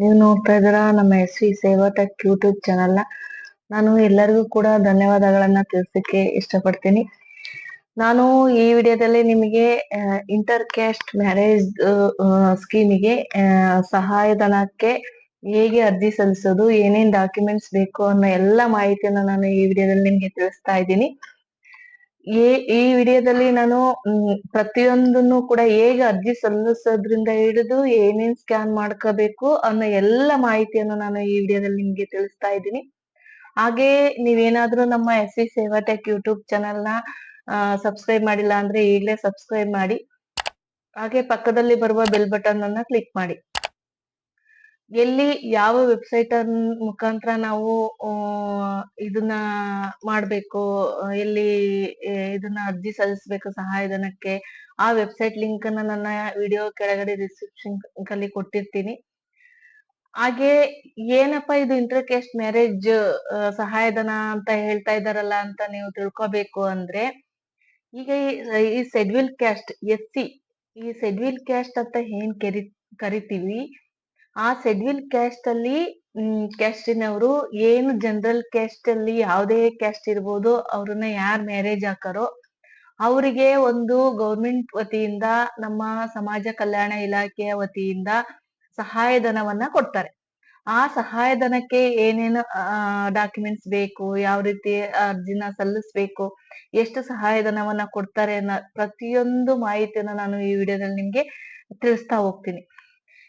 ನೀವು ನೋಡ್ತಾ ಇದ್ದೀರಾ? ನಮ್ಮ S V Seva tech YouTube ಚಾನಲ್ನ. ನಾನು ಎಲ್ಲರಿಗೂ ಕೂಡ ಧನ್ಯವಾದಗಳನ್ನ ತಿಳಿಸಕ್ಕೆ ಇಷ್ಟಪಡ್ತೀನಿ. ನಾನು ಈ ವಿಡಿಯೋದಲ್ಲಿ ನಿಮಗೆ ಇಂಟರ್ ಕ್ಯಾಸ್ಟ್ ಮ್ಯಾರೇಜ್ ಸ್ಕೀಮಿಗೆ ಸಹಾಯಧನಕ್ಕೆ ಹೇಗೆ ಅರ್ಜಿ ಸಲ್ಲಿಸೋದು, ಏನೇನ್ ಡಾಕ್ಯುಮೆಂಟ್ಸ್ ಬೇಕು ಅನ್ನೋ ಎಲ್ಲ ಮಾಹಿತಿಯನ್ನ ನಾನು ಈ ವಿಡಿಯೋದಲ್ಲಿ ನಿಮ್ಗೆ ತಿಳಿಸ್ತಾ ಇದ್ದೀನಿ. ಈ ಈ ವಿಡಿಯೋದಲ್ಲಿ ನಾನು ಪ್ರತಿಯೊಂದನ್ನು ಕೂಡ ಹೇಗೆ ಅರ್ಜಿ ಸಲ್ಲಿಸೋದ್ರಿಂದ ಹಿಡಿದು ಏನೇನ್ ಸ್ಕ್ಯಾನ್ ಮಾಡ್ಕೋಬೇಕು ಅನ್ನೋ ಎಲ್ಲ ಮಾಹಿತಿಯನ್ನು ನಾನು ಈ ವಿಡಿಯೋದಲ್ಲಿ ನಿಮ್ಗೆ ತಿಳಿಸ್ತಾ ಇದ್ದೀನಿ. ಹಾಗೆ ನೀವೇನಾದ್ರೂ ನಮ್ಮ S C Seva tech YouTube ಚಾನೆಲ್ನ ಸಬ್ಸ್ಕ್ರೈಬ್ ಮಾಡಿಲ್ಲ ಅಂದ್ರೆ ಈಗಲೇ ಸಬ್ಸ್ಕ್ರೈಬ್ ಮಾಡಿ. ಹಾಗೆ ಪಕ್ಕದಲ್ಲಿ ಬರುವ ಬೆಲ್ ಬಟನ್ ಅನ್ನ ಕ್ಲಿಕ್ ಮಾಡಿ. ಎಲ್ಲಿ ಯಾವ ವೆಬ್ಸೈಟ್ ಮುಖಾಂತರ ನಾವು ಇದನ್ನ ಮಾಡ್ಬೇಕು, ಎಲ್ಲಿ ಇದನ್ನ ಅರ್ಜಿ ಸಲ್ಲಿಸಬೇಕು ಸಹಾಯಧನಕ್ಕೆ, ಆ ವೆಬ್ಸೈಟ್ ಲಿಂಕ್ ಅನ್ನ ನನ್ನ ವಿಡಿಯೋ ಕೆಳಗಡೆ ಡಿಸ್ಕ್ರಿಪ್ಷನ್ ಅಲ್ಲಿ ಕೊಟ್ಟಿರ್ತೀನಿ. ಹಾಗೆ ಏನಪ್ಪಾ ಇದು ಇಂಟರ್ ಕ್ಯಾಸ್ಟ್ ಮ್ಯಾರೇಜ್ ಸಹಾಯಧನ ಅಂತ ಹೇಳ್ತಾ ಇದಾರಲ್ಲ ಅಂತ ನೀವು ತಿಳ್ಕೊಬೇಕು ಅಂದ್ರೆ, ಈಗ ಈ- ಶೆಡ್ಯೂಲ್ ಕ್ಯಾಸ್ಟ್ ಎಸ್ ಸಿ, ಈ ಶೆಡ್ಯೂಲ್ ಕ್ಯಾಸ್ಟ್ ಅಂತ ಏನ್ ಕರಿ, ಕರಿತೀವಿ ಆ ಸೆಡ್ಯೂಲ್ ಕ್ಯಾಸ್ಟ್ ಅಲ್ಲಿ ಕ್ಯಾಸ್ಟಿನವರು ಏನು ಜನರಲ್ ಕ್ಯಾಸ್ಟ್ ಅಲ್ಲಿ ಯಾವುದೇ ಕ್ಯಾಸ್ಟ್ ಇರ್ಬೋದು, ಅವ್ರನ್ನ ಯಾರು ಮ್ಯಾರೇಜ್ ಹಾಕಾರೋ, ಅವರಿಗೆ ಒಂದು ಗೌರ್ಮೆಂಟ್ ವತಿಯಿಂದ, ನಮ್ಮ ಸಮಾಜ ಕಲ್ಯಾಣ ಇಲಾಖೆಯ ವತಿಯಿಂದ ಸಹಾಯಧನವನ್ನ ಕೊಡ್ತಾರೆ. ಆ ಸಹಾಯಧನಕ್ಕೆ ಏನೇನು ಡಾಕ್ಯುಮೆಂಟ್ಸ್ ಬೇಕು, ಯಾವ ರೀತಿ ಅರ್ಜಿನ ಸಲ್ಲಿಸ್ಬೇಕು, ಎಷ್ಟು ಸಹಾಯಧನವನ್ನ ಕೊಡ್ತಾರೆ ಅನ್ನೋ ಪ್ರತಿಯೊಂದು ಮಾಹಿತಿಯನ್ನ ನಾನು ಈ ವಿಡಿಯೋದಲ್ಲಿ ನಿಮ್ಗೆ ತಿಳಿಸ್ತಾ ಹೋಗ್ತೀನಿ.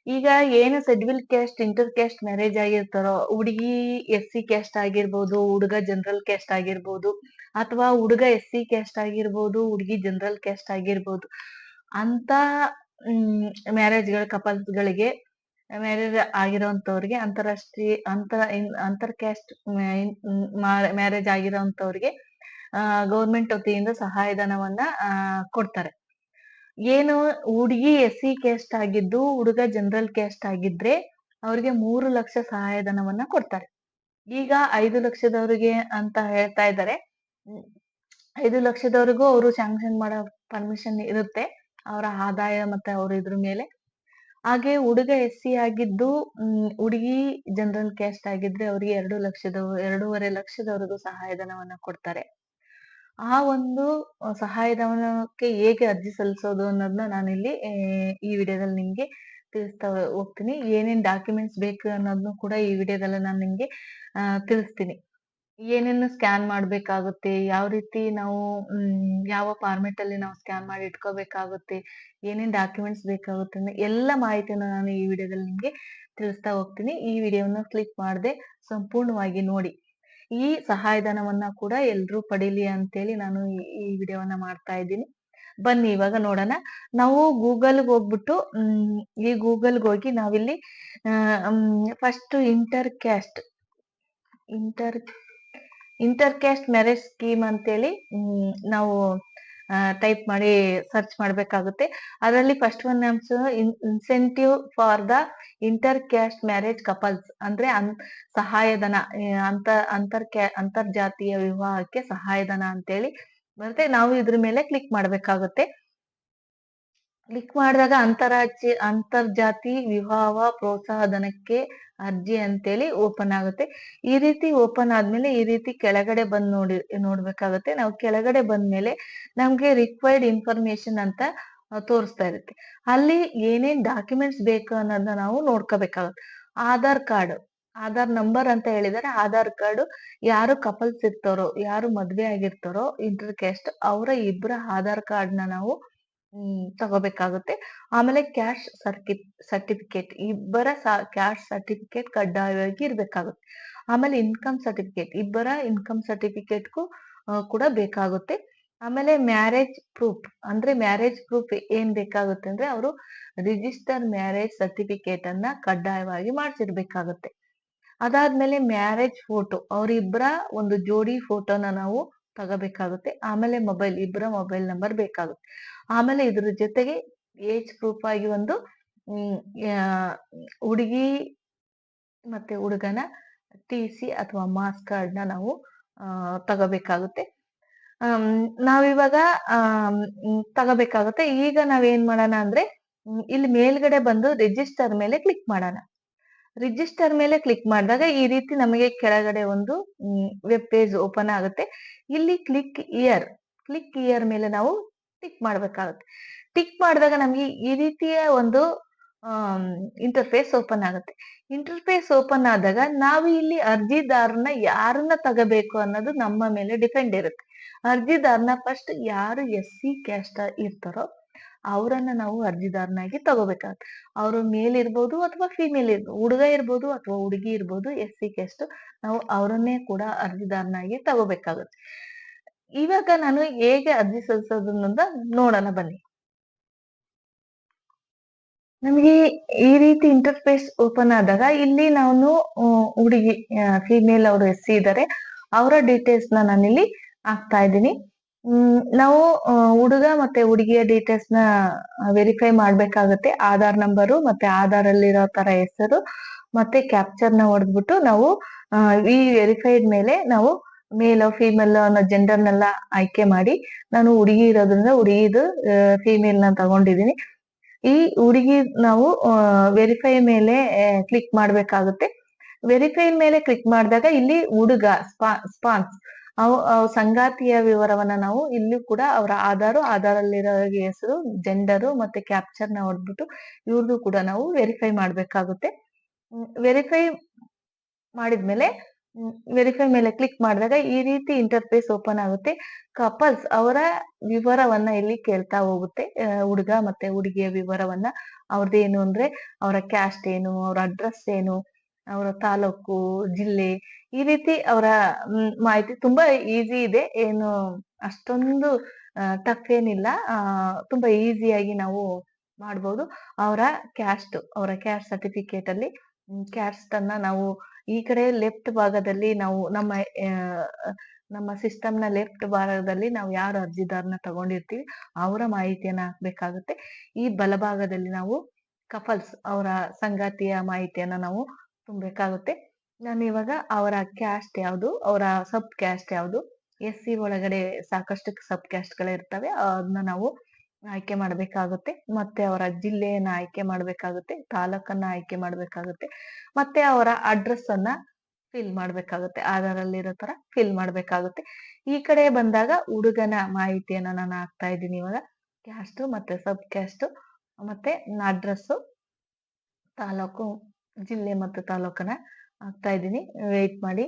ಈಗ ಏನು schedule caste inter caste marriage ಆಗಿರ್ತಾರೋ, ಹುಡುಗಿ ಎಸ್ ಸಿ ಕ್ಯಾಸ್ಟ್ ಆಗಿರ್ಬೋದು, ಹುಡುಗ ಜನರಲ್ ಕ್ಯಾಸ್ಟ್ ಆಗಿರ್ಬೋದು, ಅಥವಾ ಹುಡುಗ ಎಸ್ ಸಿ ಕ್ಯಾಸ್ಟ್ ಆಗಿರ್ಬೋದು, ಹುಡುಗಿ ಜನರಲ್ ಕ್ಯಾಸ್ಟ್ ಆಗಿರ್ಬೋದು, ಅಂತ ಮ್ಯಾರೇಜ್ಗಳ ಕಪಲ್ಸ್ ಗಳಿಗೆ ಮ್ಯಾರೇಜ್ ಆಗಿರೋಂಥವ್ರಿಗೆ ಅಂತಾರಾಷ್ಟ್ರೀಯ ಅಂತರ ಅಂತರ್ ಕ್ಯಾಸ್ಟ್ ಮ್ಯಾರೇಜ್ ಆಗಿರೋಂಥವ್ರಿಗೆ ಗೌರ್ಮೆಂಟ್ ವತಿಯಿಂದ ಸಹಾಯಧನವನ್ನ ಕೊಡ್ತಾರೆ. ಏನು ಹುಡುಗಿ ಎಸ್ ಸಿ ಕ್ಯಾಸ್ಟ್ ಆಗಿದ್ದು, ಹುಡುಗ ಜನರಲ್ ಕ್ಯಾಸ್ಟ್ ಆಗಿದ್ರೆ ಅವ್ರಿಗೆ ಮೂರು ಲಕ್ಷ ಸಹಾಯಧನವನ್ನ ಕೊಡ್ತಾರೆ. ಈಗ ಐದು ಲಕ್ಷದವ್ರಿಗೆ ಅಂತ ಹೇಳ್ತಾ ಇದ್ದಾರೆ. ಐದು ಲಕ್ಷದವರೆಗೂ ಅವರು ಸ್ಯಾಂಕ್ಷನ್ ಮಾಡೋ ಪರ್ಮಿಷನ್ ಇರುತ್ತೆ. ಅವರ ಆದಾಯ ಮತ್ತೆ ಅವ್ರ ಇದ್ರ ಮೇಲೆ. ಹಾಗೆ ಹುಡುಗ ಎಸ್ ಸಿ ಆಗಿದ್ದು ಹುಡುಗಿ ಜನರಲ್ ಕ್ಯಾಸ್ಟ್ ಆಗಿದ್ರೆ ಅವ್ರಿಗೆ ಎರಡು ಲಕ್ಷದ ಎರಡೂವರೆ ಲಕ್ಷದವರೆಗೂ ಸಹಾಯಧನವನ್ನ ಕೊಡ್ತಾರೆ. ಆ ಒಂದು ಸಹಾಯಧನಕ್ಕೆ ಹೇಗೆ ಅರ್ಜಿ ಸಲ್ಲಿಸೋದು ಅನ್ನೋದನ್ನ ನಾನಿಲ್ಲಿ ಈ ವಿಡಿಯೋದಲ್ಲಿ ನಿಮ್ಗೆ ತಿಳಿಸ್ತಾ ಹೋಗ್ತೀನಿ. ಏನೇನ್ ಡಾಕ್ಯುಮೆಂಟ್ಸ್ ಬೇಕು ಅನ್ನೋದನ್ನು ಕೂಡ ಈ ವಿಡಿಯೋದಲ್ಲಿ ನಾನು ನಿಮ್ಗೆ ತಿಳಿಸ್ತೀನಿ. ಏನೇನು ಸ್ಕ್ಯಾನ್ ಮಾಡಬೇಕಾಗುತ್ತೆ, ಯಾವ ರೀತಿ ನಾವು ಯಾವ ಫಾರ್ಮೆಟ್ ಅಲ್ಲಿ ನಾವು ಸ್ಕ್ಯಾನ್ ಮಾಡಿ ಇಟ್ಕೋಬೇಕಾಗುತ್ತೆ, ಏನೇನ್ ಡಾಕ್ಯುಮೆಂಟ್ಸ್ ಬೇಕಾಗುತ್ತೆ ಅನ್ನೋ ಎಲ್ಲ ಮಾಹಿತಿಯನ್ನು ನಾನು ಈ ವಿಡಿಯೋದಲ್ಲಿ ನಿಮ್ಗೆ ತಿಳಿಸ್ತಾ ಹೋಗ್ತೀನಿ. ಈ ವಿಡಿಯೋವನ್ನು ಕ್ಲಿಕ್ ಮಾಡದೆ ಸಂಪೂರ್ಣವಾಗಿ ನೋಡಿ. ಈ ಸಹಾಯಧನವನ್ನ ಕೂಡ ಎಲ್ರೂ ಪಡೀಲಿ ಅಂತೇಳಿ ನಾನು ಈ- ವಿಡಿಯೋವನ್ನ ಮಾಡ್ತಾ ಇದ್ದೀನಿ. ಬನ್ನಿ ಇವಾಗ ನೋಡೋಣ. ನಾವು ಗೂಗಲ್ಗೆ ಹೋಗ್ಬಿಟ್ಟು ಈ ಗೂಗಲ್ಗೆ ಹೋಗಿ ನಾವಿಲ್ಲಿ first inter caste inter inter caste marriage scheme ಅಂತೇಳಿ ನಾವು ಟೈಪ್ ಮಾಡಿ ಸರ್ಚ್ ಮಾಡ್ಬೇಕಾಗುತ್ತೆ. ಅದರಲ್ಲಿ first one names incentive for the inter caste marriage couples ಅಂದ್ರೆ ಸಹಾಯಧನ ಅಂತ ಅಂತರ್ ಕ್ಯಾ ಅಂತರ್ಜಾತೀಯ ವಿವಾಹಕ್ಕೆ ಸಹಾಯಧನ ಅಂತೇಳಿ ಮತ್ತೆ ನಾವು ಇದ್ರ ಮೇಲೆ ಕ್ಲಿಕ್ ಮಾಡ್ಬೇಕಾಗುತ್ತೆ. ಕ್ಲಿಕ್ ಮಾಡಿದಾಗ ಅಂತರಾಜ್ಯ, ಅಂತರ್ಜಾತಿ ವಿವಾಹ ಪ್ರೋತ್ಸಾಹಧನಕ್ಕೆ ಅರ್ಜಿ ಅಂತೇಳಿ ಓಪನ್ ಆಗುತ್ತೆ. ಈ ರೀತಿ ಓಪನ್ ಆದ್ಮೇಲೆ ಈ ರೀತಿ ಕೆಳಗಡೆ ಬಂದ್ ನೋಡಿ, ನೋಡ್ಬೇಕಾಗತ್ತೆ. ನಾವು ಕೆಳಗಡೆ ಬಂದ್ಮೇಲೆ ನಮ್ಗೆ ರಿಕ್ವೈರ್ಡ್ ಇನ್ಫಾರ್ಮೇಶನ್ ಅಂತ ತೋರಿಸ್ತಾ ಇರುತ್ತೆ. ಅಲ್ಲಿ ಏನೇನ್ ಡಾಕ್ಯುಮೆಂಟ್ಸ್ ಬೇಕು ಅನ್ನೋದನ್ನ ನಾವು ನೋಡ್ಕೋಬೇಕಾಗುತ್ತೆ. ಆಧಾರ್ ಕಾರ್ಡ್ ಆಧಾರ್ ನಂಬರ್ ಅಂತ ಹೇಳಿದರೆ. ಆಧಾರ್ ಕಾರ್ಡ್ ಯಾರು ಕಪಲ್ಸ್ ಇರ್ತಾರೋ, ಯಾರು ಮದ್ವೆ ಆಗಿರ್ತಾರೋ ಇಂಟರ್ ಕ್ಯಾಸ್ಟ್ ಅವರ ಇಬ್ಬರ ಆಧಾರ್ ಕಾರ್ಡ್ನ ನಾವು ತಗೋಬೇಕಾಗುತ್ತೆ. ಆಮೇಲೆ ಕ್ಯಾಶ್ ಸರ್ಕಿ, ಸರ್ಟಿಫಿಕೇಟ್, ಇಬ್ಬರ ಕ್ಯಾಶ್ ಸರ್ಟಿಫಿಕೇಟ್ ಕಡ್ಡಾಯವಾಗಿ ಇರ್ಬೇಕಾಗುತ್ತೆ. ಆಮೇಲೆ ಇನ್ಕಮ್ ಸರ್ಟಿಫಿಕೇಟ್, ಇಬ್ಬರ ಇನ್ಕಮ್ ಸರ್ಟಿಫಿಕೇಟ್ಗೂ ಕೂಡ ಬೇಕಾಗುತ್ತೆ. ಆಮೇಲೆ ಮ್ಯಾರೇಜ್ ಪ್ರೂಫ್, ಅಂದ್ರೆ ಮ್ಯಾರೇಜ್ ಪ್ರೂಫ್ ಏನ್ ಬೇಕಾಗುತ್ತೆ ಅಂದ್ರೆ ಅವರು ರಿಜಿಸ್ಟರ್ ಮ್ಯಾರೇಜ್ ಸರ್ಟಿಫಿಕೇಟ್ ಅನ್ನ ಕಡ್ಡಾಯವಾಗಿ ಮಾಡಿಸಿರ್ಬೇಕಾಗುತ್ತೆ. ಅದಾದ್ಮೇಲೆ ಮ್ಯಾರೇಜ್ ಫೋಟೋ, ಅವರಿಬ್ಬರ ಒಂದು ಜೋಡಿ ಫೋಟೋನ ನಾವು ತಗೋಬೇಕಾಗುತ್ತೆ. ಆಮೇಲೆ ಮೊಬೈಲ್ ಇಬ್ಬರ ಮೊಬೈಲ್ ನಂಬರ್ ಬೇಕಾಗುತ್ತೆ. ಆಮೇಲೆ ಇದ್ರ ಜೊತೆಗೆ ಏಜ್ ಪ್ರೂಫ್ ಆಗಿ ಒಂದು ಹುಡುಗಿ ಮತ್ತೆ ಹುಡುಗನ ಟಿ ಸಿ ಅಥವಾ ಮಾಸ್ ಕಾರ್ಡ್ನ ನಾವು ತಗೋಬೇಕಾಗುತ್ತೆ. ನಾವಿವಾಗ ತಗೋಬೇಕಾಗುತ್ತೆ. ಈಗ ನಾವೇನ್ ಮಾಡೋಣ ಅಂದ್ರೆ ಇಲ್ಲಿ ಮೇಲ್ಗಡೆ ಬಂದು ರಿಜಿಸ್ಟರ್ ಮೇಲೆ ಕ್ಲಿಕ್ ಮಾಡೋಣ. ರಿಜಿಸ್ಟರ್ ಮೇಲೆ ಕ್ಲಿಕ್ ಮಾಡಿದಾಗ ಈ ರೀತಿ ನಮಗೆ ಕೆಳಗಡೆ ಒಂದು ವೆಬ್ ಪೇಜ್ ಓಪನ್ ಆಗುತ್ತೆ. ಇಲ್ಲಿ ಕ್ಲಿಕ್ ಇಯರ್ ಕ್ಲಿಕ್ ಇಯರ್ ಮೇಲೆ ನಾವು ಟಿಕ್ ಮಾಡಬೇಕಾಗುತ್ತೆ. ಟಿಕ್ ಮಾಡಿದಾಗ ನಮಗೆ ಈ ರೀತಿಯ ಒಂದು ಇಂಟರ್ಫೇಸ್ ಓಪನ್ ಆಗುತ್ತೆ. ಇಂಟರ್ಫೇಸ್ ಓಪನ್ ಆದಾಗ ನಾವು ಇಲ್ಲಿ ಅರ್ಜಿದಾರನ ಯಾರನ್ನ ತಗೋಬೇಕು ಅನ್ನೋದು ನಮ್ಮ ಮೇಲೆ ಡಿಪೆಂಡ್ ಇರುತ್ತೆ. ಅರ್ಜಿದಾರನ ಫಸ್ಟ್ ಯಾರು ಎಸ್ ಸಿ ಕ್ಯಾಸ್ಟ್ ಇರ್ತಾರೋ ಅವರನ್ನ ನಾವು ಅರ್ಜಿದಾರನಾಗಿ ತಗೋಬೇಕಾಗುತ್ತೆ. ಅವರು ಮೇಲ್ ಇರ್ಬೋದು ಅಥವಾ ಫಿಮೇಲ್ ಇರ್ಬೋದು ಹುಡುಗ ಇರ್ಬೋದು ಅಥವಾ ಹುಡುಗಿ ಇರ್ಬೋದು ಎಸ್ ಸಿ ಕೆಸ್ಟ್ ನಾವು ಅವರನ್ನೇ ಕೂಡ ಅರ್ಜಿದಾರನಾಗಿ ತಗೋಬೇಕಾಗುತ್ತೆ. ಇವಾಗ ನಾನು ಹೇಗೆ ಅರ್ಜಿ ಸಲ್ಲಿಸೋದನ್ನ ನೋಡೋಣ, ಬನ್ನಿ. ನಮಗೆ ಈ ರೀತಿ ಇಂಟರ್ಫೇಸ್ ಓಪನ್ ಆದಾಗ ಇಲ್ಲಿ ನಾನು ಹುಡುಗಿ ಫಿಮೇಲ್ ಅವರು ಎಸ್ ಸಿ ಇದ್ದಾರೆ, ಅವರ ಡೀಟೇಲ್ಸ್ ನಾನಿಲ್ಲಿ ಹಾಕ್ತಾ ಇದ್ದೀನಿ. ನಾವು ಹುಡುಗ ಮತ್ತೆ ಹುಡುಗಿಯ ಡೀಟೇಲ್ಸ್ನ ವೆರಿಫೈ ಮಾಡ್ಬೇಕಾಗತ್ತೆ. ಆಧಾರ್ ನಂಬರು ಮತ್ತೆ ಆಧಾರ್ ಅಲ್ಲಿರೋ ತರ ಹೆಸರು, ಮತ್ತೆ ಕ್ಯಾಪ್ಚರ್ನ ಹೊಡೆದ್ಬಿಟ್ಟು ನಾವು ಈ ವೆರಿಫೈಡ್ ಮೇಲೆ ನಾವು ಮೇಲ್ ಫೀಮೇಲ್ ಅನ್ನೋ ಜೆಂಡರ್ನೆಲ್ಲ ಆಯ್ಕೆ ಮಾಡಿ, ನಾನು ಹುಡುಗಿ ಇರೋದ್ರಿಂದ ಹುಡುಗಿದು ಫೀಮೇಲ್ನ ತಗೊಂಡಿದ್ದೀನಿ. ಈ ಹುಡುಗಿ ನಾವು ವೆರಿಫೈ ಮೇಲೆ ಕ್ಲಿಕ್ ಮಾಡ್ಬೇಕಾಗುತ್ತೆ. ವೆರಿಫೈ ಮೇಲೆ ಕ್ಲಿಕ್ ಮಾಡಿದಾಗ ಇಲ್ಲಿ ಹುಡುಗ ಸ್ಪಾ ಸ್ಪಾನ್ಸ್ ಅವು ಸಂಗಾತಿಯ ವಿವರವನ್ನ ನಾವು ಇಲ್ಲಿ ಕೂಡ ಅವರ ಆಧಾರು ಆಧಾರಲ್ಲಿರೋ ಹೆಸರು ಜೆಂಡರು ಮತ್ತೆ ಕ್ಯಾಪ್ಚರ್ನ ಹೊಡ್ಬಿಟ್ಟು ಇವ್ರದ್ದು ಕೂಡ ನಾವು ವೆರಿಫೈ ಮಾಡ್ಬೇಕಾಗುತ್ತೆ. ವೆರಿಫೈ ಮಾಡಿದ್ಮೇಲೆ ವೆರಿಫೈ ಮೇಲೆ ಕ್ಲಿಕ್ ಮಾಡಿದಾಗ ಈ ರೀತಿ ಇಂಟರ್ಫೇಸ್ ಓಪನ್ ಆಗುತ್ತೆ. ಕಪಲ್ಸ್ ಅವರ ವಿವರವನ್ನ ಇಲ್ಲಿ ಕೇಳ್ತಾ ಹೋಗುತ್ತೆ. ಹುಡುಗ ಮತ್ತೆ ಹುಡುಗಿಯ ವಿವರವನ್ನ. ಅವ್ರದ್ದೇನು ಅಂದ್ರೆ, ಅವರ ಕ್ಯಾಸ್ಟ್ ಏನು, ಅವ್ರ ಅಡ್ರೆಸ್ ಏನು ಅವರ ತಾಲೂಕು, ಜಿಲ್ಲೆ ಈ ರೀತಿ ಅವರ ಮಾಹಿತಿ ತುಂಬಾ ಈಸಿ ಇದೆ. ಏನು ಅಷ್ಟೊಂದು ಟಫ್ ಏನಿಲ್ಲ ತುಂಬಾ ಈಸಿಯಾಗಿ ನಾವು ಮಾಡ್ಬೋದು. ಅವರ ಕ್ಯಾಸ್ಟ್ ಅವರ ಕ್ಯಾಸ್ಟ್ ಸರ್ಟಿಫಿಕೇಟ್ ಅಲ್ಲಿ ಕ್ಯಾಸ್ಟ್ ಅನ್ನ ನಾವು ಈ ಕಡೆ ಲೆಫ್ಟ್ ಭಾಗದಲ್ಲಿ ನಾವು ನಮ್ಮ ನಮ್ಮ ಸಿಸ್ಟಮ್ನ ಲೆಫ್ಟ್ ಭಾಗದಲ್ಲಿ ನಾವು ಯಾರು ಅರ್ಜಿದಾರನ ತಗೊಂಡಿರ್ತೀವಿ, ಅವರ ಮಾಹಿತಿಯನ್ನ ಹಾಕ್ಬೇಕಾಗುತ್ತೆ ಈ ಬಲಭಾಗದಲ್ಲಿ ನಾವು ಕಪಲ್ಸ್ ಅವರ ಸಂಗಾತಿಯ ಮಾಹಿತಿಯನ್ನ ನಾವು ತುಂಬಬೇಕಾಗುತ್ತೆ. ನಾನು ಇವಾಗ ಅವರ ಕ್ಯಾಸ್ಟ್ ಯಾವುದು, ಅವರ ಸಬ್ ಕ್ಯಾಸ್ಟ್ ಯಾವುದು, ಎಸ್ ಸಿ ಒಳಗಡೆ ಸಾಕಷ್ಟು ಸಬ್ ಕ್ಯಾಸ್ಟ್ ಇರ್ತವೆ ಅದನ್ನ ನಾವು ಆಯ್ಕೆ ಮಾಡ್ಬೇಕಾಗುತ್ತೆ. ಮತ್ತೆ ಅವರ ಜಿಲ್ಲೆಯನ್ನ ಆಯ್ಕೆ ಮಾಡ್ಬೇಕಾಗುತ್ತೆ, ತಾಲೂಕನ್ನ ಆಯ್ಕೆ ಮಾಡ್ಬೇಕಾಗುತ್ತೆ, ಮತ್ತೆ ಅವರ ಅಡ್ರೆಸ್ ಅನ್ನ ಫಿಲ್ ಮಾಡ್ಬೇಕಾಗುತ್ತೆ, ಆಧಾರಲ್ಲಿರೋ ತರ ಫಿಲ್ ಮಾಡ್ಬೇಕಾಗುತ್ತೆ. ಈ ಕಡೆ ಬಂದಾಗ ಹುಡುಗನ ಮಾಹಿತಿಯನ್ನ ನಾನು ಹಾಕ್ತಾ ಇದ್ದೀನಿ ಇವಾಗ. ಕ್ಯಾಸ್ಟ್ ಮತ್ತೆ ಸಬ್ ಕ್ಯಾಸ್ಟ್ ಮತ್ತೆ ಅಡ್ರೆಸ್ ತಾಲೂಕು ಜಿಲ್ಲೆ ಮತ್ತು ತಾಲೂಕನ್ನ ಹಾಕ್ತಾ ಇದ್ದೀನಿ. ವೇಟ್ ಮಾಡಿ.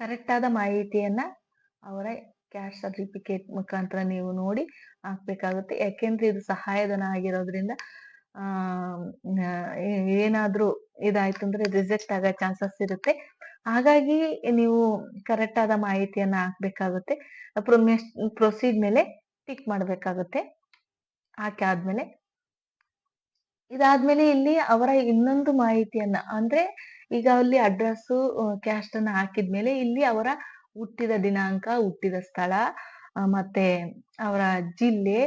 ಕರೆಕ್ಟ್ ಆದ ಮಾಹಿತಿಯನ್ನ ಅವರ ಕ್ಯಾಶ್ ಸರ್ಟಿಫಿಕೇಟ್ ಮುಖಾಂತರ ನೀವು ನೋಡಿ ಹಾಕ್ಬೇಕಾಗುತ್ತೆ. ಯಾಕೆಂದ್ರೆ ಇದು ಸಹಾಯಧನ ಆಗಿರೋದ್ರಿಂದ ಏನಾದ್ರೂ ಇದಾಯ್ತು ಅಂದ್ರೆ ರಿಜೆಕ್ಟ್ ಆಗೋ ಚಾನ್ಸಸ್ ಇರುತ್ತೆ. ಹಾಗಾಗಿ ನೀವು ಕರೆಕ್ಟ್ ಆದ ಮಾಹಿತಿಯನ್ನ ಹಾಕ್ಬೇಕಾಗುತ್ತೆ. ಪ್ರೊಸೀಡ್ ಮೇಲೆ ಟಿಕ್ ಮಾಡ್ಬೇಕಾಗುತ್ತೆ. ಹಾಕಿ ಆದ್ಮೇಲೆ ಇದಾದ್ಮೇಲೆ ಇಲ್ಲಿ ಅವರ ಇನ್ನೊಂದು ಮಾಹಿತಿಯನ್ನ, ಅಂದ್ರೆ ಈಗ ಅಲ್ಲಿ ಅಡ್ರೆಸ್ ಕ್ಯಾಸ್ಟ್ ಅನ್ನ ಹಾಕಿದ್ಮೇಲೆ ಇಲ್ಲಿ ಅವರ ಹುಟ್ಟಿದ ದಿನಾಂಕ, ಹುಟ್ಟಿದ ಸ್ಥಳ ಮತ್ತೆ ಅವರ ಜಿಲ್ಲೆ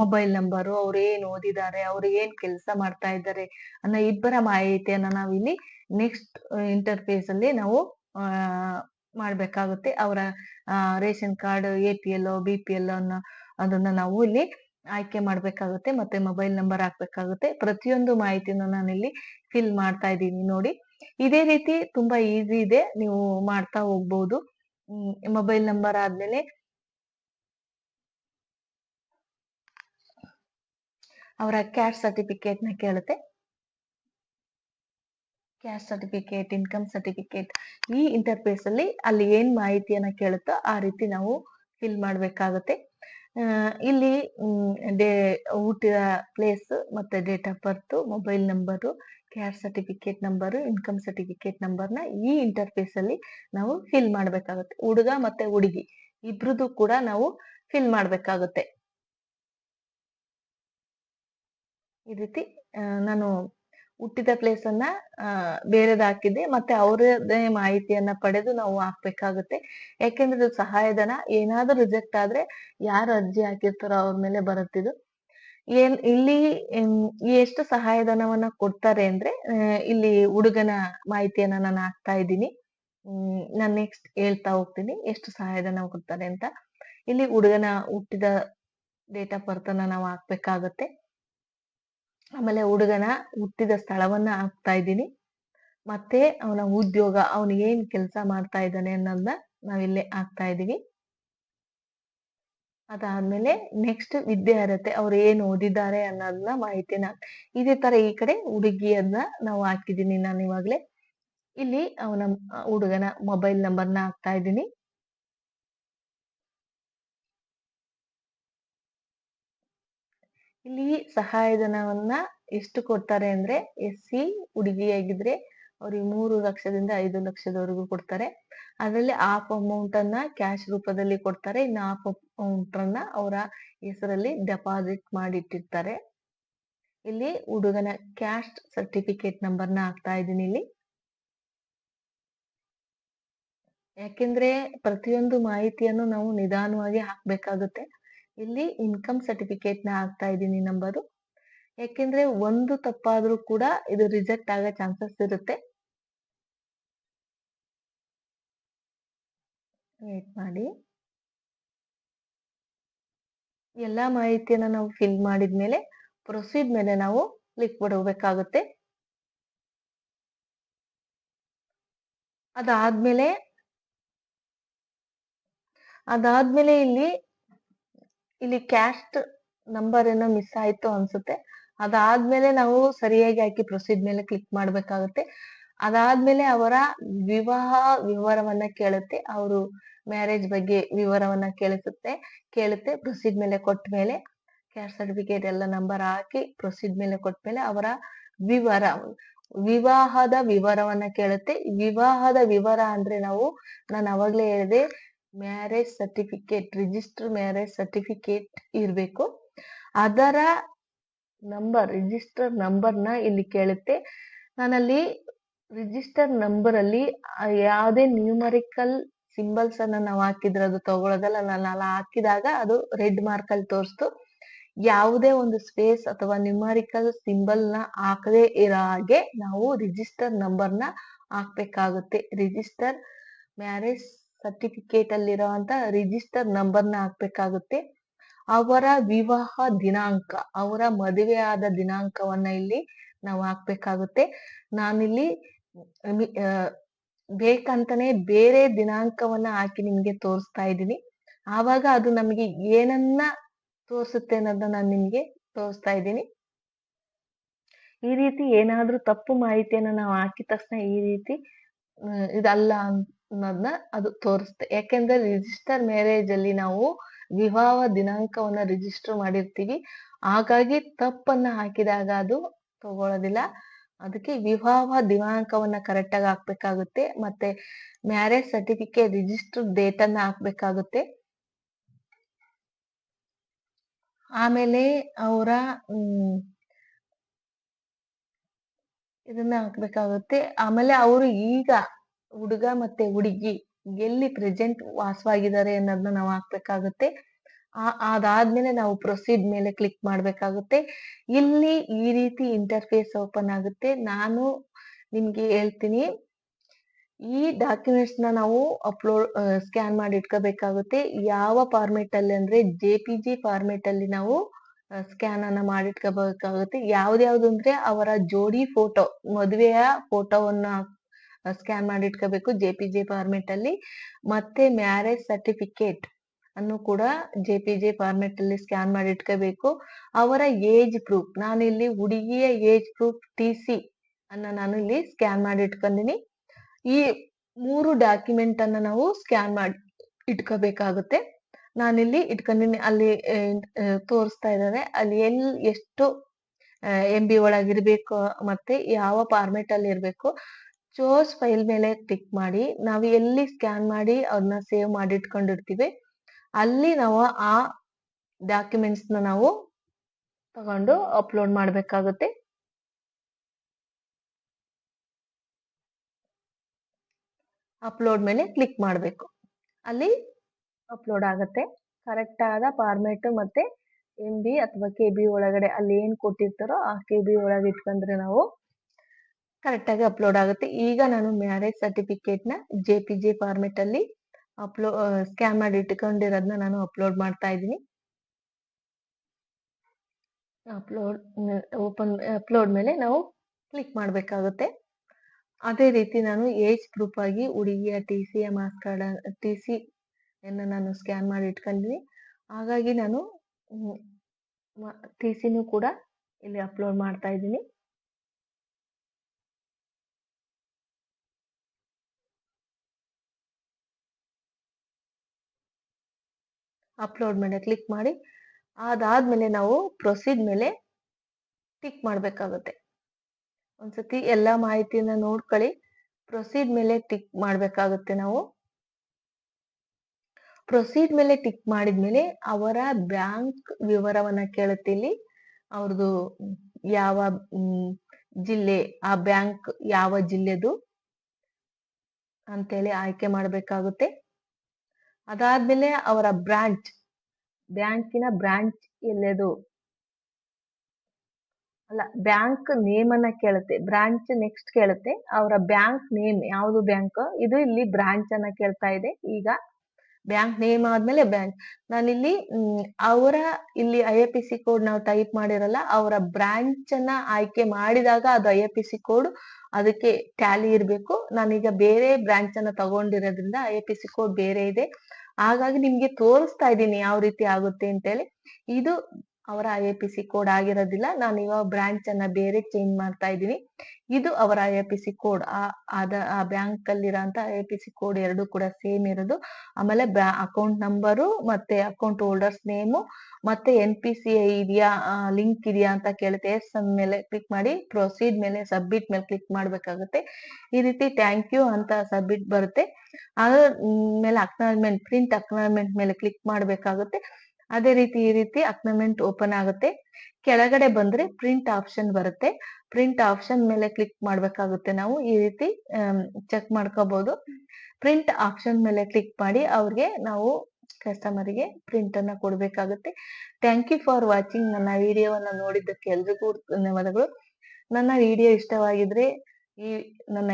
ಮೊಬೈಲ್ ನಂಬರು ಅವ್ರು ಏನ್ ಓದಿದ್ದಾರೆ, ಅವ್ರು ಏನ್ ಕೆಲಸ ಮಾಡ್ತಾ ಇದ್ದಾರೆ ಅನ್ನೋ ಇಬ್ಬರ ಮಾಹಿತಿಯನ್ನ ನಾವಿಲ್ಲಿ ನೆಕ್ಸ್ಟ್ ಇಂಟರ್ಫೇಸ್ ಅಲ್ಲಿ ನಾವು ಮಾಡ್ಬೇಕಾಗುತ್ತೆ. ಅವರ ration card A P L B P L ಅನ್ನೋ ಅದನ್ನ ನಾವು ಇಲ್ಲಿ ಆಯ್ಕೆ ಮಾಡ್ಬೇಕಾಗುತ್ತೆ ಮತ್ತೆ ಮೊಬೈಲ್ ನಂಬರ್ ಹಾಕ್ಬೇಕಾಗುತ್ತೆ. ಪ್ರತಿಯೊಂದು ಮಾಹಿತಿನೂ ನಾನು ಇಲ್ಲಿ ಫಿಲ್ ಮಾಡ್ತಾ ಇದ್ದೀನಿ ನೋಡಿ. ಇದೇ ರೀತಿ ತುಂಬಾ ಈಸಿ ಇದೆ. ನೀವು ಮಾಡ್ತಾ ಹೋಗ್ಬಹುದು ಮೊಬೈಲ್ ನಂಬರ್ ಆದ್ಮೇಲೆ ಅವರ ಕ್ಯಾಸ್ಟ್ ಸರ್ಟಿಫಿಕೇಟ್ನ ಕೇಳುತ್ತೆ. ಕ್ಯಾಸ್ಟ್ ಸರ್ಟಿಫಿಕೇಟ್ ಇನ್ಕಮ್ ಸರ್ಟಿಫಿಕೇಟ್ ಈ ಇಂಟರ್ಫೇಸ್ ಅಲ್ಲಿ ಅಲ್ಲಿ ಏನ್ ಮಾಹಿತಿಯನ್ನ ಕೇಳುತ್ತೋ ಆ ರೀತಿ ನಾವು ಫಿಲ್ ಮಾಡ್ಬೇಕಾಗುತ್ತೆ. ಇಲ್ಲಿ ಡೇ, ಹುಟ್ಟಿದ ಪ್ಲೇಸ್ ಮತ್ತೆ date of birth mobile number caste certificate number income certificate ನಂಬರ್ನ ಈ ಇಂಟರ್ಫೇಸ್ ಅಲ್ಲಿ ನಾವು ಫಿಲ್ ಮಾಡ್ಬೇಕಾಗುತ್ತೆ. ಹುಡುಗ ಮತ್ತೆ ಹುಡುಗಿ ಇಬ್ರದ್ದು ಕೂಡ ನಾವು ಫಿಲ್ ಮಾಡ್ಬೇಕಾಗುತ್ತೆ. ಈ ರೀತಿ ನಾನು ಹುಟ್ಟಿದ ಪ್ಲೇಸ್ ಅನ್ನ ಬೇರೆದ್ ಹಾಕಿದ್ದೆ ಮತ್ತೆ ಅವರದೇ ಮಾಹಿತಿಯನ್ನ ಪಡೆದು ನಾವು ಹಾಕ್ಬೇಕಾಗುತ್ತೆ. ಯಾಕೆಂದ್ರೆ ಇದು ಸಹಾಯಧನ. ಏನಾದ್ರೂ ರಿಜೆಕ್ಟ್ ಆದ್ರೆ ಯಾರು ಅರ್ಜಿ ಹಾಕಿರ್ತಾರೋ ಅವ್ರ ಮೇಲೆ ಬರುತ್ತಿದ್ದು ಏನ್, ಇಲ್ಲಿ ಎಷ್ಟು ಸಹಾಯಧನವನ್ನ ಕೊಡ್ತಾರೆ ಅಂದ್ರೆ ಇಲ್ಲಿ ಹುಡುಗನ ಮಾಹಿತಿಯನ್ನ ನಾನು ಹಾಕ್ತಾ ಇದ್ದೀನಿ. ನಾನು ನೆಕ್ಸ್ಟ್ ಹೇಳ್ತಾ ಹೋಗ್ತೀನಿ. ಎಷ್ಟು ಸಹಾಯಧನ ಕೊಡ್ತಾರೆ ಅಂತ. ಇಲ್ಲಿ ಹುಡುಗನ ಹುಟ್ಟಿದ ಡೇಟ್ ಆಫ್ ಬರ್ತ್ ನಾವು ಹಾಕ್ಬೇಕಾಗತ್ತೆ. ಆಮೇಲೆ ಹುಡುಗನ ಹುಟ್ಟಿದ ಸ್ಥಳವನ್ನ ಹಾಕ್ತಾ ಇದ್ದೀನಿ. ಮತ್ತೆ ಅವನ ಉದ್ಯೋಗ ಅವನು ಏನ್ ಕೆಲಸ ಮಾಡ್ತಾ ಇದ್ದಾನೆ ಅನ್ನೋದನ್ನ ನಾವಿಲ್ಲಿ ಹಾಕ್ತಾ ಇದೀವಿ ಅದಾದ್ಮೇಲೆ ನೆಕ್ಸ್ಟ್ ವಿದ್ಯೆ ವಿದ್ಯಾರ್ಹತೆ, ಅವ್ರು ಏನ್ ಓದಿದ್ದಾರೆ ಅನ್ನೋದನ್ನ ಮಾಹಿತಿನ ಇದೇ ತರ ಈ ಕಡೆ ಹುಡುಗಿಯನ್ನ ನಾವು ಹಾಕಿದೀನಿ ನಾನು ಇವಾಗ್ಲೇ. ಇಲ್ಲಿ ಅವನ ಹುಡುಗನ ಮೊಬೈಲ್ ನಂಬರ್ನ ಹಾಕ್ತಾ ಇದ್ದೀನಿ. ಇಲ್ಲಿ ಸಹಾಯಧನವನ್ನ ಎಷ್ಟು ಕೊಡ್ತಾರೆ ಅಂದ್ರೆ ಎಸ್ ಸಿ ಹುಡುಗಿಯಾಗಿದ್ರೆ ಅವ್ರಿಗೆ ಮೂರು ಲಕ್ಷದಿಂದ ಐದು ಲಕ್ಷದವರೆಗೂ ಕೊಡ್ತಾರೆ. ಅದರಲ್ಲಿ ಹಾಫ್ ಅಮೌಂಟ್ ಅನ್ನ ಕ್ಯಾಶ್ ರೂಪದಲ್ಲಿ ಕೊಡ್ತಾರೆ, ಇನ್ನು ಹಾಫ್ ಅಮೌಂಟ್ ಅನ್ನ ಅವರ ಹೆಸರಲ್ಲಿ ಡೆಪಾಸಿಟ್ ಮಾಡಿಟ್ಟಿರ್ತಾರೆ. ಇಲ್ಲಿ ಹುಡುಗನ ಕ್ಯಾಸ್ಟ್ ಸರ್ಟಿಫಿಕೇಟ್ ನಂಬರ್ನ ಹಾಕ್ತಾ ಇದ್ದೀನಿ ಇಲ್ಲಿ. ಯಾಕೆಂದ್ರೆ ಪ್ರತಿಯೊಂದು ಮಾಹಿತಿಯನ್ನು ನಾವು ನಿಧಾನವಾಗಿ ಹಾಕ್ಬೇಕಾಗುತ್ತೆ. ಇಲ್ಲಿ ಇನ್ಕಮ್ ಸರ್ಟಿಫಿಕೇಟ್ನ ಹಾಕ್ತಾ ಇದ್ದೀನಿ ನಂಬರು ಯಾಕೆಂದ್ರೆ ಒಂದು ತಪ್ಪಾದ್ರೂ ಕೂಡ ಇದು ರಿಜೆಕ್ಟ್ ಆಗೋ ಚಾನ್ಸಸ್ ಇರುತ್ತೆ. ವೇಟ್ ಮಾಡಿ. ಎಲ್ಲಾ ಮಾಹಿತಿಯನ್ನ ನಾವು ಫಿಲ್ ಮಾಡಿದ್ಮೇಲೆ ಪ್ರೊಸೀಡ್ ಮೇಲೆ ನಾವು ಕ್ಲಿಕ್ ಬಿಡಬೇಕಾಗುತ್ತೆ ಅದಾದ್ಮೇಲೆ ಅದಾದ್ಮೇಲೆ ಇಲ್ಲಿ ಇಲ್ಲಿ ಕ್ಯಾಸ್ಟ್ ನಂಬರ್ ಏನೋ ಮಿಸ್ ಆಯ್ತು ಅನ್ಸುತ್ತೆ. ಅದಾದ್ಮೇಲೆ ನಾವು ಸರಿಯಾಗಿ ಹಾಕಿ ಪ್ರೊಸೀಡ್ ಮೇಲೆ ಕ್ಲಿಕ್ ಮಾಡ್ಬೇಕಾಗುತ್ತೆ. ಅದಾದ್ಮೇಲೆ ಅವರ ವಿವಾಹ ವಿವರವನ್ನ ಕೇಳುತ್ತೆ. ಅವರು ಮ್ಯಾರೇಜ್ ಬಗ್ಗೆ ವಿವರವನ್ನ ಕೇಳಿಸುತ್ತೆ. ಕೇಳುತ್ತೆ. ಪ್ರೊಸೀಡ್ ಮೇಲೆ ಕೊಟ್ಟ ಮೇಲೆ ಕ್ಯಾಸ್ಟ್ ಸರ್ಟಿಫಿಕೇಟ್ ಎಲ್ಲ ನಂಬರ್ ಹಾಕಿ ಪ್ರೊಸೀಡ್ ಮೇಲೆ ಕೊಟ್ಟ ಮೇಲೆ ಅವರ ವಿವರ, ವಿವಾಹದ ವಿವರವನ್ನ ಕೇಳುತ್ತೆ. ವಿವಾಹದ ವಿವರ ಅಂದ್ರೆ ನಾವು, ನಾನು ಅವಾಗ್ಲೇ ಹೇಳಿದೆ marriage certificate register marriage certificate ಇರಬೇಕು. ಅದರ ನಂಬರ್ ರಿಜಿಸ್ಟರ್ ನಂಬರ್ನ ಇಲ್ಲಿ ಕೇಳುತ್ತೆ. ನಾನಲ್ಲಿ ರಿಜಿಸ್ಟರ್ ನಂಬರ್ ಅಲ್ಲಿ ಯಾವುದೇ ನ್ಯೂಮರಿಕಲ್ ಸಿಂಬಲ್ಸ್ ಅನ್ನ ನಾವು ಹಾಕಿದ್ರೆ ಅದು ತಗೊಳ್ಳೋದಲ್ಲ ನಾನು ಅಲ್ಲ ಹಾಕಿದಾಗ ಅದು ರೆಡ್ ಮಾರ್ಕ್ ಅಲ್ಲಿ ತೋರಿಸ್ತು. ಯಾವುದೇ ಒಂದು ಸ್ಪೇಸ್ ಅಥವಾ ನ್ಯೂಮರಿಕಲ್ ಸಿಂಬಲ್ನ ಹಾಕದೇ ಇರೋ ಹಾಗೆ ನಾವು ರಿಜಿಸ್ಟರ್ ನಂಬರ್ನ ಹಾಕ್ಬೇಕಾಗುತ್ತೆ. ರಿಜಿಸ್ಟರ್ ಮ್ಯಾರೇಜ್ ಸರ್ಟಿಫಿಕೇಟ್ ಅಲ್ಲಿರುವಂತ ರಿಜಿಸ್ಟರ್ ನಂಬರ್ನ ಹಾಕ್ಬೇಕಾಗುತ್ತೆ. ಅವರ ವಿವಾಹ ದಿನಾಂಕ, ಅವರ ಮದುವೆ ಆದ ದಿನಾಂಕವನ್ನ ಇಲ್ಲಿ ನಾವು ಹಾಕ್ಬೇಕಾಗುತ್ತೆ. ನಾನಿಲ್ಲಿ ಬೇಕಂತಾನೆ ಬೇರೆ ದಿನಾಂಕವನ್ನ ಹಾಕಿ ನಿಮ್ಗೆ ತೋರಿಸ್ತಾ ಇದ್ದೀನಿ. ಆವಾಗ ಅದು ನಮಗೆ ಏನನ್ನ ತೋರಿಸುತ್ತೆ ಅನ್ನೋದನ್ನ ನಾನು ನಿಮ್ಗೆ ತೋರಿಸ್ತಾ ಇದ್ದೀನಿ. ಈ ರೀತಿ ಏನಾದ್ರೂ ತಪ್ಪು ಮಾಹಿತಿಯನ್ನ ನಾವು ಹಾಕಿದ ತಕ್ಷಣ ಈ ರೀತಿ ಇದಲ್ಲ ಅನ್ನೋದನ್ನ ಅದು ತೋರಿಸುತ್ತೆ ಯಾಕೆಂದ್ರೆ ರಿಜಿಸ್ಟರ್ ಮ್ಯಾರೇಜ್ ಅಲ್ಲಿ ನಾವು ವಿವಾಹ ದಿನಾಂಕವನ್ನ ರಿಜಿಸ್ಟರ್ ಮಾಡಿರ್ತೀವಿ. ಹಾಗಾಗಿ ತಪ್ಪನ್ನ ಹಾಕಿದಾಗ ಅದು ತಗೊಳ್ಳೋದಿಲ್ಲ ಅದಕ್ಕೆ ವಿವಾಹ ದಿನಾಂಕವನ್ನ ಕರೆಕ್ಟ್ ಆಗಿ ಹಾಕ್ಬೇಕಾಗುತ್ತೆ. ಮತ್ತೆ ಮ್ಯಾರೇಜ್ ಸರ್ಟಿಫಿಕೇಟ್ ರಿಜಿಸ್ಟರ್ ಡೇಟ್ ಅನ್ನ ಹಾಕ್ಬೇಕಾಗುತ್ತೆ. ಆಮೇಲೆ ಅವರ ಇದನ್ನ ಹಾಕ್ಬೇಕಾಗುತ್ತೆ. ಆಮೇಲೆ ಅವರು ಈಗ ಹುಡುಗ ಮತ್ತೆ ಹುಡುಗಿ ಎಲ್ಲಿ ಪ್ರೆಸೆಂಟ್ ವಾಸವಾಗಿದ್ದಾರೆ ಅನ್ನೋದನ್ನ ನಾವು ಹಾಕ್ಬೇಕಾಗುತ್ತೆ. ಆ, ಅದಾದ್ಮೇಲೆ ನಾವು ಪ್ರೊಸೀಡ್ ಮೇಲೆ ಕ್ಲಿಕ್ ಮಾಡ್ಬೇಕಾಗುತ್ತೆ. ಇಲ್ಲಿ ಈ ರೀತಿ ಇಂಟರ್ಫೇಸ್ ಓಪನ್ ಆಗುತ್ತೆ. ನಾನು ನಿಮ್ಗೆ ಹೇಳ್ತೀನಿ. ಈ ಡಾಕ್ಯುಮೆಂಟ್ಸ್ನ ನಾವು ಅಪ್ಲೋಡ್ ಸ್ಕ್ಯಾನ್ ಮಾಡಿ ಇಟ್ಕೋಬೇಕಾಗುತ್ತೆ. ಯಾವ ಫಾರ್ಮೆಟ್ ಅಲ್ಲಿ ಅಂದ್ರೆ ಜೆ ಪಿ ಜಿ ಫಾರ್ಮೆಟ್ ಅಲ್ಲಿ ನಾವು ಸ್ಕ್ಯಾನ್ ಅನ್ನ ಮಾಡಿಟ್ಕೋಬೇಕಾಗುತ್ತೆ ಯಾವ್ದ್ಯಾವ್ದು ಅಂದ್ರೆ ಅವರ ಜೋಡಿ ಫೋಟೋ ಮದುವೆಯ ಫೋಟೋವನ್ನ ಸ್ಕ್ಯಾನ್ ಮಾಡಿ ಇಟ್ಕೋಬೇಕು ಜೆ ಪಿ ಜೆ ಫಾರ್ಮೆಟ್ ಅಲ್ಲಿ. ಮತ್ತೆ ಮ್ಯಾರೇಜ್ ಸರ್ಟಿಫಿಕೇಟ್ ಅನ್ನು ಕೂಡ ಜೆ ಪಿ ಜೆ ಫಾರ್ಮೆಟ್ ಅಲ್ಲಿ ಸ್ಕ್ಯಾನ್ ಮಾಡಿ ಇಟ್ಕೋಬೇಕು ಅವರ ಏಜ್ ಪ್ರೂಫ್ ನಾನು ಇಲ್ಲಿ ಹುಡುಗಿಯ ಏಜ್ ಪ್ರೂಫ್ ಟಿ ಸಿ ಅನ್ನ ನಾನು ಇಲ್ಲಿ ಸ್ಕ್ಯಾನ್ ಮಾಡಿ ಇಟ್ಕೊಂಡಿನಿ ಈ ಮೂರು ಡಾಕ್ಯುಮೆಂಟ್ ಅನ್ನ ನಾವು ಸ್ಕ್ಯಾನ್ ಮಾಡಿ, ಇಟ್ಕೋಬೇಕಾಗುತ್ತೆ. ನಾನಿಲ್ಲಿ ಇಟ್ಕೊಂಡಿನಿ, ಅಲ್ಲಿ ತೋರಿಸ್ತಾ ಇದ್ದಾರೆ. ಅಲ್ಲಿ ಎಲ್ಲಿ ಎಷ್ಟು ಎಂ ಬಿ ಒಳಗಿರ್ಬೇಕು, ಮತ್ತೆ ಯಾವ ಫಾರ್ಮೆಟ್ ಅಲ್ಲಿ ಇರ್ಬೇಕು. ಚೋಸ್ ಫೈಲ್ ಮೇಲೆ ಕ್ಲಿಕ್ ಮಾಡಿ, ನಾವು ಎಲ್ಲಿ ಸ್ಕ್ಯಾನ್ ಮಾಡಿ ಅದನ್ನ ಸೇವ್ ಮಾಡಿ ಇಟ್ಕೊಂಡಿರ್ತೀವಿ ಅಲ್ಲಿ ನಾವು ಆ ಡಾಕ್ಯುಮೆಂಟ್ಸ್ನ ನಾವು ತಗೊಂಡು ಅಪ್ಲೋಡ್ ಮಾಡಬೇಕಾಗುತ್ತೆ. ಅಪ್ಲೋಡ್ ಮೇಲೆ ಕ್ಲಿಕ್ ಮಾಡಬೇಕು. ಅಲ್ಲಿ ಅಪ್ಲೋಡ್ ಆಗುತ್ತೆ. ಕರೆಕ್ಟ್ ಆದ ಫಾರ್ಮೆಟ್ ಮತ್ತೆ ಎಂ ಬಿ ಅಥವಾ ಕೆ ಬಿ ಒಳಗಡೆ ಅಲ್ಲಿ ಏನ್ ಕೊಟ್ಟಿರ್ತಾರೋ ಆ ಕೆ ಬಿ ಒಳಗೆ ಇಟ್ಕೊಂಡ್ರೆ ನಾವು ಕರೆಕ್ಟ್ ಆಗಿ ಅಪ್ಲೋಡ್ ಆಗುತ್ತೆ. ಈಗ ನಾನು ಮ್ಯಾರೇಜ್ ಸರ್ಟಿಫಿಕೇಟ್ನ ಜೆ ಪಿ ಜೆ ಫಾರ್ಮೆಟ್ ಅಲ್ಲಿ ಅಪ್ಲೋ ಸ್ಕ್ಯಾನ್ ಮಾಡಿ ಇಟ್ಕೊಂಡಿರೋದನ್ನ ನಾನು ಅಪ್ಲೋಡ್ ಮಾಡ್ತಾ ಇದ್ದೀನಿ. ಅಪ್ಲೋಡ್ ಓಪನ್ ಅಪ್ಲೋಡ್ ಮೇಲೆ ನಾವು ಕ್ಲಿಕ್ ಮಾಡಬೇಕಾಗುತ್ತೆ. ಅದೇ ರೀತಿ ನಾನು ಏಜ್ ಪ್ರೂಫ್ ಆಗಿ ಹುಡುಗಿಯ ಟಿ ಸಿಯ ಮಾರ್ಕ್ಸ್ ಕಾರ್ಡ್ ಟಿ ಸಿ ನಾನು ಸ್ಕ್ಯಾನ್ ಮಾಡಿ ಇಟ್ಕೊಂಡಿದ್ದೀನಿ. ಹಾಗಾಗಿ ನಾನು ಟಿ ಸಿನೂ ಕೂಡ ಇಲ್ಲಿ ಅಪ್ಲೋಡ್ ಮಾಡ್ತಾ ಇದ್ದೀನಿ. ಅಪ್ಲೋಡ್ ಮೇಲೆ ಕ್ಲಿಕ್ ಮಾಡಿ, ಅದಾದ್ಮೇಲೆ ನಾವು ಪ್ರೊಸೀಡ್ ಮೇಲೆ ಟಿಕ್ ಮಾಡಬೇಕಾಗುತ್ತೆ. ಒಂದ್ಸತಿ ಎಲ್ಲಾ ಮಾಹಿತಿಯನ್ನ ನೋಡ್ಕೊಳ್ಳಿ ಪ್ರೊಸೀಡ್ ಮೇಲೆ ಟಿಕ್ ಮಾಡಬೇಕಾಗುತ್ತೆ ನಾವು. ಪ್ರೊಸೀಡ್ ಮೇಲೆ ಟಿಕ್ ಮಾಡಿದ್ಮೇಲೆ ಅವರ ಬ್ಯಾಂಕ್ ವಿವರವನ್ನ ಕೇಳುತ್ತೆ ಇಲ್ಲಿ. ಅವ್ರದ್ದು ಯಾವ ಜಿಲ್ಲೆ, ಆ ಬ್ಯಾಂಕ್ ಯಾವ ಜಿಲ್ಲೆದು ಅಂತೇಳಿ ಆಯ್ಕೆ ಮಾಡಬೇಕಾಗುತ್ತೆ. ಅದಾದ್ಮೇಲೆ ಅವರ ಬ್ರಾಂಚ್ ಬ್ಯಾಂಕಿನ ಬ್ರಾಂಚ್ ಎಲ್ಲದು? ಅಲ್ಲ, ಬ್ಯಾಂಕ್ ನೇಮ್ ಅನ್ನ ಕೇಳುತ್ತೆ. ಬ್ರಾಂಚ್ ನೆಕ್ಸ್ಟ್ ಕೇಳುತ್ತೆ. ಅವರ ಬ್ಯಾಂಕ್ ನೇಮ್ ಯಾವುದು ಬ್ಯಾಂಕ್? ಇದು ಇಲ್ಲಿ ಬ್ರಾಂಚ್ ಅನ್ನ ಕೇಳ್ತಾ ಇದೆ. ಈಗ ಬ್ಯಾಂಕ್ ನೇಮ್ ಆದ್ಮೇಲೆ ಬ್ಯಾಂಕ್. ನಾನಿಲ್ಲಿ ಅವರ ಇಲ್ಲಿ I F P C code ನಾವು ಟೈಪ್ ಮಾಡಿರಲ್ಲ, ಅವರ ಬ್ರಾಂಚ್ ಅನ್ನ ಆಯ್ಕೆ ಮಾಡಿದಾಗ ಅದು I F P C code ಅದಕ್ಕೆ ಟ್ಯಾಲಿ ಇರಬೇಕು. ನಾನೀಗ ಬೇರೆ ಬ್ರಾಂಚ್ ಅನ್ನ ತಗೊಂಡಿರೋದ್ರಿಂದ I F P C code ಬೇರೆ ಇದೆ. ಹಾಗಾಗಿ ನಿಮ್ಗೆ ತೋರಿಸ್ತಾ ಇದ್ದೀನಿ ಯಾವ ರೀತಿ ಆಗುತ್ತೆ ಅಂತ ಹೇಳಿ ಇದು ಅವರ I A P C code ಆಗಿರೋದಿಲ್ಲ. ನಾನು ಇವಾಗ ಬ್ರಾಂಚ್ ಅನ್ನ ಬೇರೆ ಚೇಂಜ್ ಮಾಡ್ತಾ ಇದ್ದೀನಿ. ಇದು ಅವರ I A P C code ಆ ಅದ ಆ bank ಅಲ್ಲಿರೋಂತ I A P C code ಎರಡು ಕೂಡ ಸೇಮ್ ಇರೋದು. ಆಮೇಲೆ ಅಕೌಂಟ್ ನಂಬರು ಮತ್ತೆ ಅಕೌಂಟ್ ಹೋಲ್ಡರ್ಸ್ ನೇಮು ಮತ್ತೆ ಎನ್ ಪಿ ಸಿ ಐ ಇದೆಯಾ ಲಿಂಕ್ ಇದೆಯಾ ಅಂತ ಕೇಳುತ್ತೆ. ಎಸ್ ಮೇಲೆ ಕ್ಲಿಕ್ ಮಾಡಿ ಪ್ರೊಸೀಡ್ ಮೇಲೆ ಸಬ್ಮಿಟ್ ಮೇಲೆ ಕ್ಲಿಕ್ ಮಾಡ್ಬೇಕಾಗುತ್ತೆ. ಈ ರೀತಿ ಥ್ಯಾಂಕ್ ಯು ಅಂತ ಸಬ್ಮಿಟ್ ಬರುತ್ತೆ. ಅದ್ರ ಮೇಲೆ ಅಕ್ನಾಲ್ಮೆಂಟ್ ಪ್ರಿಂಟ್ ಅಕ್ನಾಲ್ಮೆಂಟ್ ಮೇಲೆ ಕ್ಲಿಕ್ ಮಾಡ್ಬೇಕಾಗುತ್ತೆ. ಅದೇ ರೀತಿ ಈ ರೀತಿ ಅಕ್ನಮೆಂಟ್ ಓಪನ್ ಆಗುತ್ತೆ. ಕೆಳಗಡೆ ಬಂದ್ರೆ ಪ್ರಿಂಟ್ ಆಪ್ಷನ್ ಬರುತ್ತೆ. ಪ್ರಿಂಟ್ ಆಪ್ಷನ್ ಮೇಲೆ ಕ್ಲಿಕ್ ಮಾಡ್ಬೇಕಾಗುತ್ತೆ ನಾವು. ಈ ರೀತಿ ಚೆಕ್ ಮಾಡ್ಕೋಬಹುದು ಪ್ರಿಂಟ್ ಆಪ್ಷನ್ ಮೇಲೆ ಕ್ಲಿಕ್ ಮಾಡಿ ಅವ್ರಿಗೆ ನಾವು ಕಸ್ಟಮರ್ಗೆ ಪ್ರಿಂಟ್ ಅನ್ನ ಕೊಡ್ಬೇಕಾಗುತ್ತೆ. ಥ್ಯಾಂಕ್ ಯು ಫಾರ್ ವಾಚಿಂಗ್ ನನ್ನ ವಿಡಿಯೋವನ್ನ ನೋಡಿದ್ದಕ್ಕೆ ಎಲ್ರಿಗೂ ಧನ್ಯವಾದಗಳು. ನನ್ನ ವಿಡಿಯೋ ಇಷ್ಟವಾಗಿದ್ರೆ ಈ ನನ್ನ